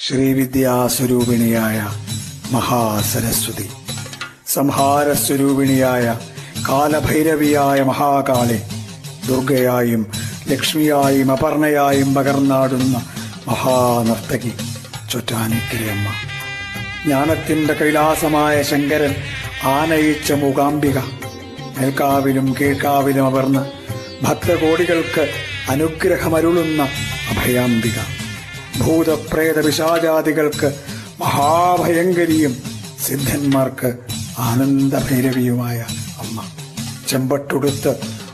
ശ്രീവിദ്യാസ്വരൂപിണിയായ മഹാസരസ്വതി. സംഹാരസ്വരൂപിണിയായ കാലഭൈരവിയായ മഹാകാലെ ദുർഗയായും ലക്ഷ്മിയായും അപർണയായും പകർന്നാടുന്ന മഹാനർത്തകി ചൊറ്റാനിക്കരയമ്മ. ജ്ഞാനത്തിന്റെ കൈലാസമായ ശങ്കരൻ ആനയിച്ച മൂകാംബിക മേൽക്കാവിലും കീഴ്ക്കാവിലും അപർന്ന് ഭക്തകോടികൾക്ക് അനുഗ്രഹമരുളുന്ന അഭയാംബിക. ഭൂതപ്രേത വിഷാജാതികൾക്ക് മഹാഭയങ്കരിയും സിദ്ധന്മാർക്ക് ആനന്ദഭൈരവിയുമായ അമ്മ. ചെമ്പട്ടുടുത്ത്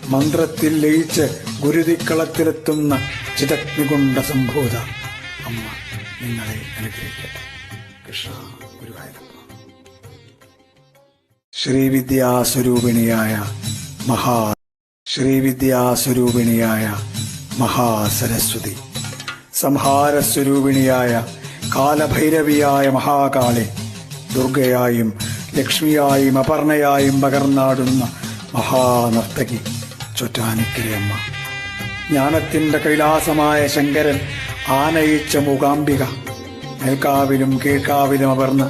മന്ത്രത്തിൽ ലയിച്ച് ഗുരുതിക്കളത്തിലെത്തുന്ന ചിതഗ്നികുണ്ട സംഭൂത അമ്മ നിങ്ങളെ അനുഗ്രഹിക്കട്ടെ. കൃഷ്ണ ഗുരുവായൂരപ്പ. ശ്രീവിദ്യാസ്വരൂപിണിയായ മഹാ ശ്രീവിദ്യാസ്വരൂപിണിയായ മഹാസരസ്വതി. സംഹാരസ്വരൂപിണിയായ കാലഭൈരവിയായ മഹാകാളെ ദുർഗയായും ലക്ഷ്മിയായും അപർണയായും പകർന്നാടുന്ന മഹാനർത്തകി ചൊറ്റാനിക്കരയമ്മ. ജ്ഞാനത്തിന്റെ കൈലാസമായ ശങ്കരൻ ആനയിച്ച മൂകാംബിക മേൽക്കാവിലും കീഴ്ക്കാവിലും അപർന്ന്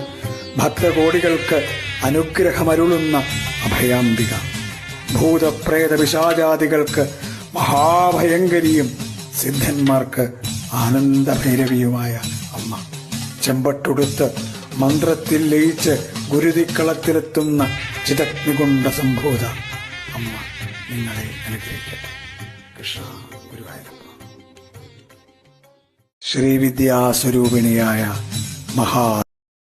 ഭക്തകോടികൾക്ക് അനുഗ്രഹമരുളുന്ന അഭയാംബിക. ഭൂതപ്രേത വിഷാജാതികൾക്ക് മഹാഭയങ്കരിയും സിദ്ധന്മാർക്ക് ആനന്ദഭൈരവിയുമായ അമ്മ. ചെമ്പട്ടുടുത്ത് മന്ത്രത്തിൽ ലയിച്ച് ഗുരുതിക്കളത്തിലെത്തുന്ന ചിതഗ്നികുണ്ട സംഭൂത അമ്മ നിങ്ങളെ അനുഗ്രഹിക്കട്ടെ. കൃഷ്ണ ഗുരുവായൂരപ്പ. ശ്രീവിദ്യാസ്വരൂപിണിയായ മഹാ